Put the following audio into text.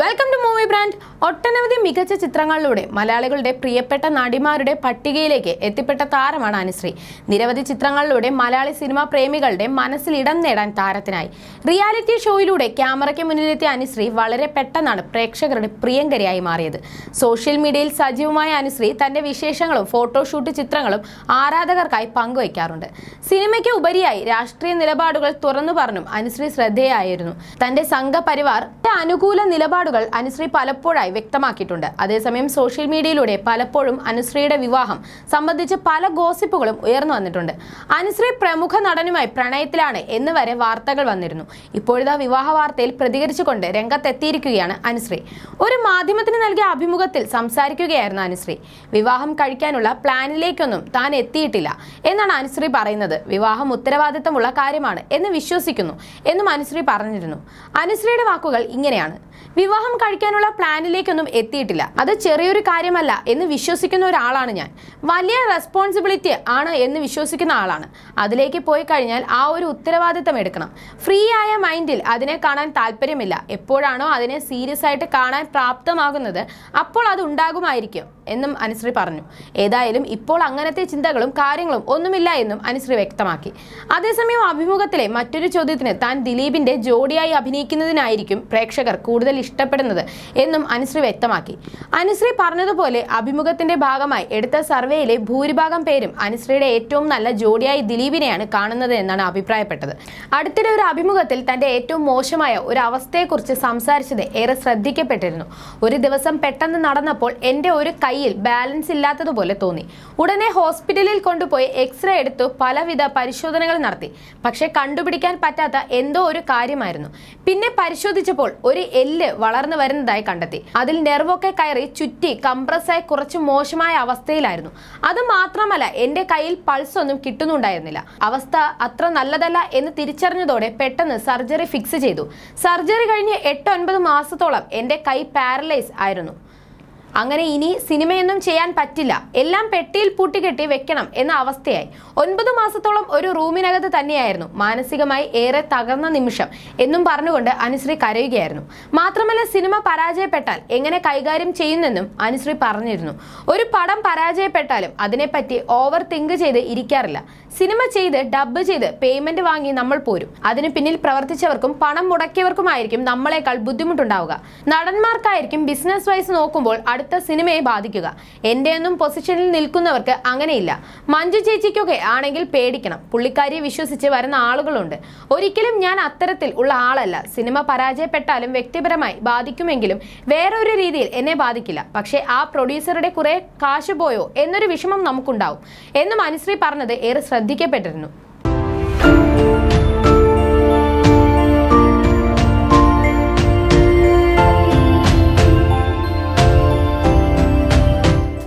Welcome to movie brand ഒട്ടനവധി മികച്ച ചിത്രങ്ങളിലൂടെ മലയാളികളുടെ പ്രിയപ്പെട്ട നടിമാരുടെ പട്ടികയിലേക്ക് എത്തിപ്പെട്ട താരമാണ് അനുശ്രീ. നിരവധി ചിത്രങ്ങളിലൂടെ മലയാളി സിനിമാ പ്രേമികളുടെ മനസ്സിൽ ഇടം നേടാൻ താരത്തിനായി. റിയാലിറ്റി ഷോയിലൂടെ ക്യാമറയ്ക്ക് മുന്നിലെത്തിയ അനുശ്രീ വളരെ പെട്ടെന്നാണ് പ്രേക്ഷകരുടെ പ്രിയങ്കരിയായി മാറിയത്. സോഷ്യൽ മീഡിയയിൽ സജീവമായ അനുശ്രീ തന്റെ വിശേഷങ്ങളും ഫോട്ടോഷൂട്ട് ചിത്രങ്ങളും ആരാധകർക്കായി പങ്കുവയ്ക്കാറുണ്ട്. സിനിമയ്ക്ക് ഉപരിയായി രാഷ്ട്രീയ നിലപാടുകൾ തുറന്നു പറഞ്ഞും അനുശ്രീ ശ്രദ്ധേയായിരുന്നു. തന്റെ സംഘപരിവാർ അനുകൂല നിലപാടുകൾ അനുശ്രീ പലപ്പോഴായി വ്യക്തമാക്കിയിട്ടുണ്ട്. അതേസമയം സോഷ്യൽ മീഡിയയിലൂടെ പലപ്പോഴും അനുശ്രീയുടെ വിവാഹം സംബന്ധിച്ച് പല ഗോസിപ്പുകളും ഉയർന്നു വന്നിട്ടുണ്ട്. അനുശ്രീ പ്രമുഖ നടനുമായി പ്രണയത്തിലാണ് എന്ന് വരെ വാർത്തകൾ വന്നിരുന്നു. ഇപ്പോഴത്തെ വിവാഹ വാർത്തയിൽ പ്രതികരിച്ചുകൊണ്ട് രംഗത്തെത്തിയിരിക്കുകയാണ് അനുശ്രീ. ഒരു മാധ്യമത്തിന് നൽകിയ അഭിമുഖത്തിൽ സംസാരിക്കുകയായിരുന്നു അനുശ്രീ. വിവാഹം കഴിക്കാനുള്ള പ്ലാനിലേക്കൊന്നും താൻ എത്തിയിട്ടില്ല എന്നാണ് അനുശ്രീ പറയുന്നത്. വിവാഹം ഉത്തരവാദിത്തമുള്ള കാര്യമാണ് എന്ന് വിശ്വസിക്കുന്നു എന്നും അനുശ്രീ പറഞ്ഞിരുന്നു. അനുശ്രീയുടെ വാക്കുകൾ ഇങ്ങനെയാണ്. വിവാഹം കഴിക്കാനുള്ള പ്ലാനിലേക്കൊന്നും എത്തിയിട്ടില്ല. അത് ചെറിയൊരു കാര്യമല്ല എന്ന് വിശ്വസിക്കുന്ന ഒരാളാണ് ഞാൻ. വലിയ റെസ്പോൺസിബിലിറ്റി ആണ് എന്ന് വിശ്വസിക്കുന്ന ആളാണ്. അതിലേക്ക് പോയി കഴിഞ്ഞാൽ ആ ഒരു ഉത്തരവാദിത്തം എടുക്കണം. ഫ്രീ ആയ മൈൻഡിൽ അതിനെ കാണാൻ താല്പര്യമില്ല. എപ്പോഴാണോ അതിനെ സീരിയസ് ആയിട്ട് കാണാൻ പ്രാപ്തമാകുന്നത് അപ്പോൾ അത് ഉണ്ടാകുമായിരിക്കും. എന്നും അനുശ്രീ പറഞ്ഞു. ഏതായാലും ഇപ്പോൾ അങ്ങനത്തെ ചിന്തകളും കാര്യങ്ങളും ഒന്നുമില്ല എന്നും അനുശ്രീ വ്യക്തമാക്കി. അതേസമയം അഭിമുഖത്തിലെ മറ്റൊരു ചോദ്യത്തിന് താൻ ദിലീപിന്റെ ജോഡിയായി അഭിനയിക്കുന്നതിനായിരിക്കും പ്രേക്ഷകർ കൂടുതൽ ഇഷ്ടപ്പെടുന്നത് എന്നും അനുശ്രീ വ്യക്തമാക്കി. അനുശ്രീ പറഞ്ഞതുപോലെ അഭിമുഖത്തിന്റെ ഭാഗമായി എടുത്ത സർവേയിലെ ഭൂരിഭാഗം പേരും അനുശ്രീയുടെ ഏറ്റവും നല്ല ജോഡിയായി ദിലീപിനെയാണ് കാണുന്നത് എന്നാണ് അഭിപ്രായപ്പെട്ടത്. അടുത്തിടെ ഒരു അഭിമുഖത്തിൽ തന്റെ ഏറ്റവും മോശമായ ഒരു അവസ്ഥയെക്കുറിച്ച് സംസാരിച്ചത് ഏറെ ശ്രദ്ധിക്കപ്പെട്ടിരുന്നു. ഒരു ദിവസം പെട്ടെന്ന് നടന്നപ്പോൾ എന്റെ ഒരു കയ്യിൽ ബാലൻസ് ഇല്ലാത്തതുപോലെ തോന്നി. ഉടനെ ഹോസ്പിറ്റലിൽ കൊണ്ടുപോയി എക്സ്റേ എടുത്തു പലവിധ പരിശോധനകൾ നടത്തി. പക്ഷേ കണ്ടുപിടിക്കാൻ പറ്റാത്ത എന്തോ ഒരു കാര്യമായിരുന്നു. പിന്നെ പരിശോധിച്ചപ്പോൾ ഒരു എല്ല് വളർന്നു വരുന്നതായി കണ്ടെത്തി. അതിൽ നെർവൊക്കെ കയറി ചുറ്റി കംപ്രസ്സായി കുറച്ച് മോശമായ അവസ്ഥയിലായിരുന്നു. അത് മാത്രമല്ല എന്റെ കയ്യിൽ പൾസ് ഒന്നും കിട്ടുന്നുണ്ടായിരുന്നില്ല. അവസ്ഥ അത്ര നല്ലതല്ല എന്ന് തിരിച്ചറിഞ്ഞതോടെ പെട്ടെന്ന് സർജറി ഫിക്സ് ചെയ്തു. സർജറി കഴിഞ്ഞ് എട്ട് ഒൻപത് മാസത്തോളം എന്റെ കൈ പാരലൈസ് ആയിരുന്നു. അങ്ങനെ ഇനി സിനിമയൊന്നും ചെയ്യാൻ പറ്റില്ല. എല്ലാം പെട്ടിയിൽ പൂട്ടിക്കെട്ടി വെക്കണം എന്ന അവസ്ഥയായി. ഒൻപത് മാസത്തോളം ഒരു റൂമിനകത്ത് തന്നെയായിരുന്നു. മാനസികമായി ഏറെ തകർന്ന നിമിഷം എന്നും പറഞ്ഞുകൊണ്ട് അനുശ്രീ കരയുകയായിരുന്നു. മാത്രമല്ല സിനിമ പരാജയപ്പെട്ടാൽ എങ്ങനെ കൈകാര്യം ചെയ്യുന്നെന്നും അനുശ്രീ പറഞ്ഞിരുന്നു. ഒരു പടം പരാജയപ്പെട്ടാലും അതിനെപ്പറ്റി ഓവർ തിങ്ക് ചെയ്ത് ഇരിക്കാറില്ല. സിനിമ ചെയ്ത് ഡബ് ചെയ്ത് പേയ്മെന്റ് വാങ്ങി നമ്മൾ പോരും. അതിന് പിന്നിൽ പ്രവർത്തിച്ചവർക്കും പണം മുടക്കിയവർക്കുമായിരിക്കും നമ്മളെക്കാൾ ബുദ്ധിമുട്ടുണ്ടാവുക. നടന്മാർക്കായിരിക്കും ബിസിനസ് വൈസ് നോക്കുമ്പോൾ അടുത്ത സിനിമയെ ബാധിക്കുക. എന്റെയൊന്നും പൊസിഷനിൽ നിൽക്കുന്നവർക്ക് അങ്ങനെയില്ല. മഞ്ജു ചേച്ചിക്കൊക്കെ ആണെങ്കിൽ പേടിക്കണം. പുള്ളിക്കാരിയെ വിശ്വസിച്ച് വരുന്ന ആളുകളുണ്ട്. ഒരിക്കലും ഞാൻ അത്തരത്തിൽ ഉള്ള ആളല്ല. സിനിമ പരാജയപ്പെട്ടാലും വ്യക്തിപരമായി ബാധിക്കുമെങ്കിലും വേറൊരു രീതിയിൽ എന്നെ ബാധിക്കില്ല. പക്ഷേ ആ പ്രൊഡ്യൂസറുടെ കുറെ കാശ് പോയോ എന്നൊരു വിഷമം നമുക്കുണ്ടാവും. എന്നും അനുശ്രീ പറഞ്ഞത് ഏറെ ശ്രദ്ധിക്കപ്പെട്ടിരുന്നു.